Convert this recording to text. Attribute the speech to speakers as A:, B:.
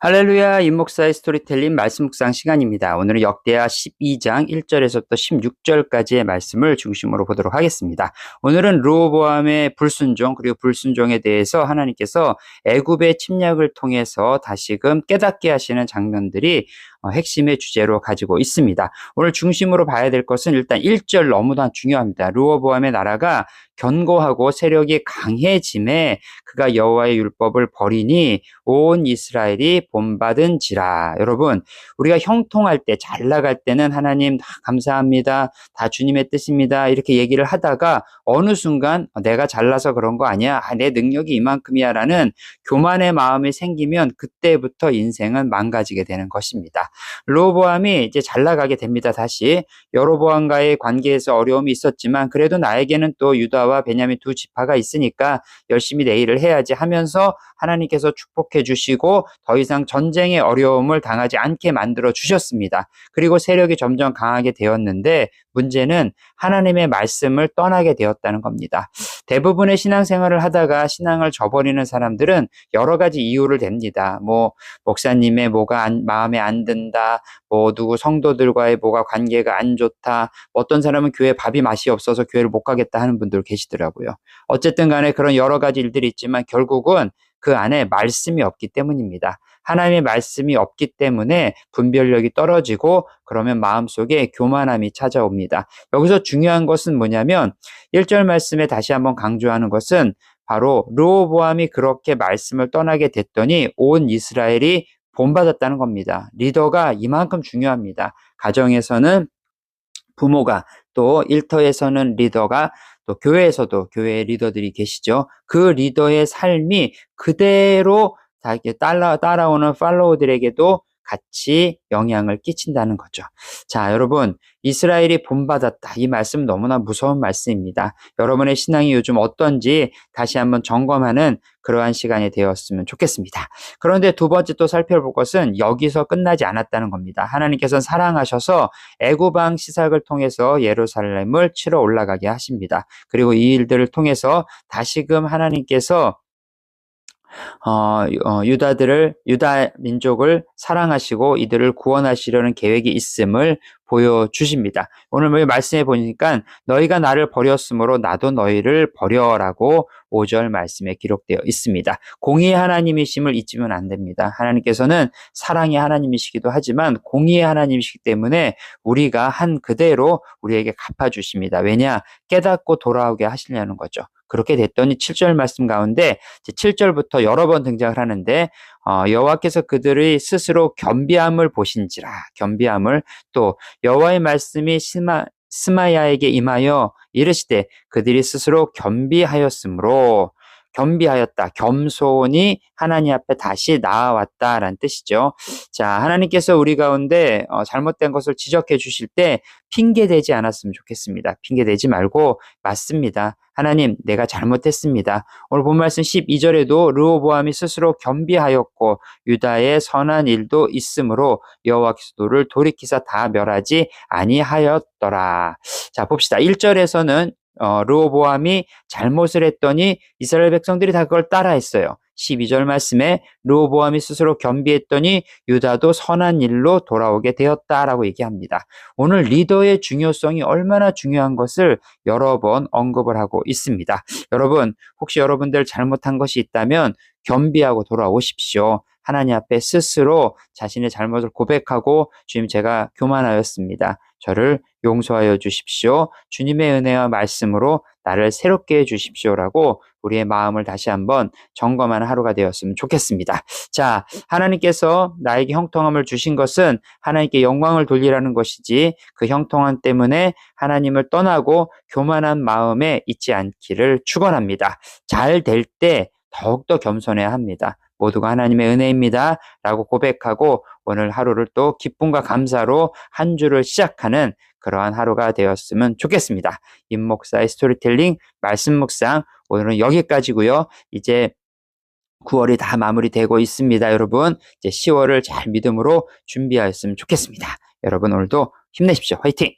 A: 할렐루야 임목사의 스토리텔링 말씀 묵상 시간입니다. 오늘은 역대하 12장 1절에서부터 16절까지의 말씀을 중심으로 보도록 하겠습니다. 오늘은 르호보암의 불순종 그리고 불순종에 대해서 하나님께서 애굽의 침략을 통해서 다시금 깨닫게 하시는 장면들이 어, 핵심의 주제로 가지고 있습니다. 오늘 중심으로 봐야 될 것은 일단 1절 너무나 중요합니다. 르호보암의 나라가 견고하고 세력이 강해짐에 그가 여호와의 율법을 버리니 온 이스라엘이 본받은지라. 여러분, 우리가 형통할 때, 잘 나갈 때는 하나님 다 감사합니다. 다 주님의 뜻입니다. 이렇게 얘기를 하다가 어느 순간 내가 잘나서 그런 거 아니야. 아, 내 능력이 이만큼이야. 라는 교만의 마음이 생기면 그때부터 인생은 망가지게 되는 것입니다. 로보암이 이제 잘 나가게 됩니다. 다시. 여로보암과의 관계에서 어려움이 있었지만 그래도 나에게는 또 유다와 베냐민 두 지파가 있으니까 열심히 내 일을 해야지 하면서 하나님께서 축복해 주시고 더 이상 전쟁의 어려움을 당하지 않게 만들어 주셨습니다. 그리고 세력이 점점 강하게 되었는데 문제는 하나님의 말씀을 떠나게 되었다는 겁니다. 대부분의 신앙생활을 하다가 신앙을 저버리는 사람들은 여러 가지 이유를 댑니다. 뭐 목사님의 뭐가 안, 마음에 안 든다, 뭐 누구 성도들과의 뭐가 관계가 안 좋다, 어떤 사람은 교회 밥이 맛이 없어서 교회를 못 가겠다 하는 분들 계시더라고요. 어쨌든 간에 그런 여러 가지 일들이 있지만 결국은 그 안에 말씀이 없기 때문입니다. 하나님의 말씀이 없기 때문에 분별력이 떨어지고 그러면 마음속에 교만함이 찾아옵니다. 여기서 중요한 것은 뭐냐면 1절 말씀에 다시 한번 강조하는 것은 바로 르호보암이 그렇게 말씀을 떠나게 됐더니 온 이스라엘이 본받았다는 겁니다. 리더가 이만큼 중요합니다. 가정에서는 부모가 또 일터에서는 리더가 또 교회에서도 교회의 리더들이 계시죠. 그 리더의 삶이 그대로 따라, 따라오는 팔로우들에게도 같이 영향을 끼친다는 거죠. 자, 여러분, 이스라엘이 본받았다. 이 말씀 너무나 무서운 말씀입니다. 여러분의 신앙이 요즘 어떤지 다시 한번 점검하는 그러한 시간이 되었으면 좋겠습니다. 그런데 두 번째 또 살펴볼 것은 여기서 끝나지 않았다는 겁니다. 하나님께서는 사랑하셔서 애고방 시삭을 통해서 예루살렘을 치러 올라가게 하십니다. 그리고 이 일들을 통해서 다시금 하나님께서 어, 어, 유다들을 유다 민족을 사랑하시고 이들을 구원하시려는 계획이 있음을 보여 주십니다. 오늘 뭐 말씀해 보니까 너희가 나를 버렸으므로 나도 너희를 버려라고 5절 말씀에 기록되어 있습니다. 공의의 하나님이심을 잊으면 안 됩니다. 하나님께서는 사랑의 하나님이시기도 하지만 공의의 하나님이시기 때문에 우리가 한 그대로 우리에게 갚아 주십니다. 왜냐? 깨닫고 돌아오게 하시려는 거죠. 그렇게 됐더니 7절 말씀 가운데 7절부터 여러 번 등장을 하는데 어, 여호와께서 그들의 스스로 겸비함을 보신지라. 겸비함을 또 여호와의 말씀이 스마, 스마야에게 임하여 이르시되 그들이 스스로 겸비하였으므로 겸비하였다. 겸손히 하나님 앞에 다시 나아왔다라는 뜻이죠. 자, 하나님께서 우리 가운데 어, 잘못된 것을 지적해 주실 때 핑계 대지 않았으면 좋겠습니다. 핑계 대지 말고 맞습니다. 하나님, 내가 잘못했습니다. 오늘 본 말씀 12절에도 르호보암이 스스로 겸비하였고 유다의 선한 일도 있으므로 여호와께서 도를 돌이키사 다 멸하지 아니하였더라. 자, 봅시다. 1절에서는 어, 르호보암이 잘못을 했더니 이스라엘 백성들이 다 그걸 따라했어요. 12절 말씀에 르호보암이 스스로 겸비했더니 유다도 선한 일로 돌아오게 되었다라고 얘기합니다. 오늘 리더의 중요성이 얼마나 중요한 것을 여러 번 언급을 하고 있습니다. 여러분, 혹시 여러분들 잘못한 것이 있다면 겸비하고 돌아오십시오. 하나님 앞에 스스로 자신의 잘못을 고백하고 주님 제가 교만하였습니다. 저를 용서하여 주십시오. 주님의 은혜와 말씀으로 나를 새롭게 해 주십시오라고 우리의 마음을 다시 한번 점검하는 하루가 되었으면 좋겠습니다. 자, 하나님께서 나에게 형통함을 주신 것은 하나님께 영광을 돌리라는 것이지 그 형통함 때문에 하나님을 떠나고 교만한 마음에 있지 않기를 축원합니다. 잘 될 때 더욱더 겸손해야 합니다. 모두가 하나님의 은혜입니다. 라고 고백하고 오늘 하루를 또 기쁨과 감사로 한 주를 시작하는 그러한 하루가 되었으면 좋겠습니다. 임목사의 스토리텔링 말씀 묵상 오늘은 여기까지고요. 이제 9월이 다 마무리되고 있습니다. 여러분 이제 10월을 잘 믿음으로 준비하였으면 좋겠습니다. 여러분 오늘도 힘내십시오. 화이팅!